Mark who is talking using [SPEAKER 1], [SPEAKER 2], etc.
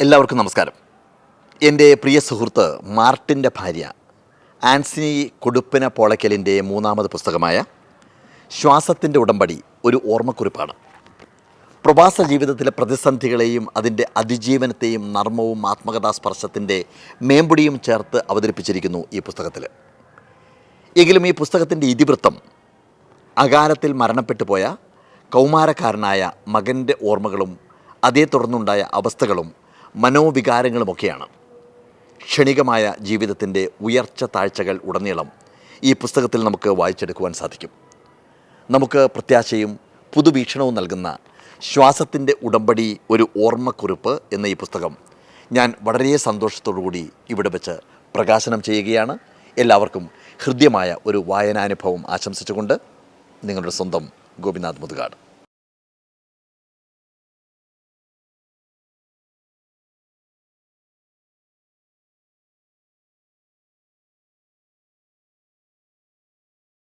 [SPEAKER 1] എല്ലാവർക്കും നമസ്കാരം. എന്റെ പ്രിയ സുഹൃത്ത് മാർട്ടിന്റെ ഭാര്യ ആൻസിനി കൊടുപ്പിന പോളയ്ക്കലിന്റെ മൂന്നാമത് പുസ്തകമായ ശ്വാസത്തിന്റെ ഉടമ്പടി ഒരു ഓർമ്മക്കുറിപ്പാണ്. പ്രവാസ ജീവിതത്തിലെ പ്രതിസന്ധികളെയും അതിന്റെ അതിജീവനത്തെയും നർമ്മവും ആത്മകഥാസ്പർശത്തിന്റെ മേമ്പുടിയും ചേർത്ത് അവതരിപ്പിച്ചിരിക്കുന്നു ഈ പുസ്തകത്തിൽ. എങ്കിലും ഈ പുസ്തകത്തിന്റെ ഇതിവൃത്തം അകാലത്തിൽ മരണപ്പെട്ടു പോയ കൗമാരക്കാരനായ മകന്റെ ഓർമ്മകളും അതേ തുടർന്നുണ്ടായ അവസ്ഥകളും മനോവികാരങ്ങളുമൊക്കെയാണ്. ക്ഷണികമായ ജീവിതത്തിന്റെ ഉയർച്ച താഴ്ചകൾ ഉടനീളം ഈ പുസ്തകത്തിൽ നമുക്ക് വായിച്ചെടുക്കുവാൻ സാധിക്കും. നമുക്ക് പ്രത്യാശയും പുതുവീക്ഷണവും നൽകുന്ന ശ്വാസത്തിന്റെ ഉടമ്പടി ഒരു ഓർമ്മക്കുറിപ്പ് എന്ന ഈ പുസ്തകം ഞാൻ വളരെ സന്തോഷത്തോടു കൂടി ഇവിടെ വെച്ച് പ്രകാശനം ചെയ്യുകയാണ്. എല്ലാവർക്കും ഹൃദ്യമായ ഒരു വായനാനുഭവം ആശംസിച്ചുകൊണ്ട് നിങ്ങളുടെ സ്വന്തം ഗോപിനാഥ് മുതുകാട്.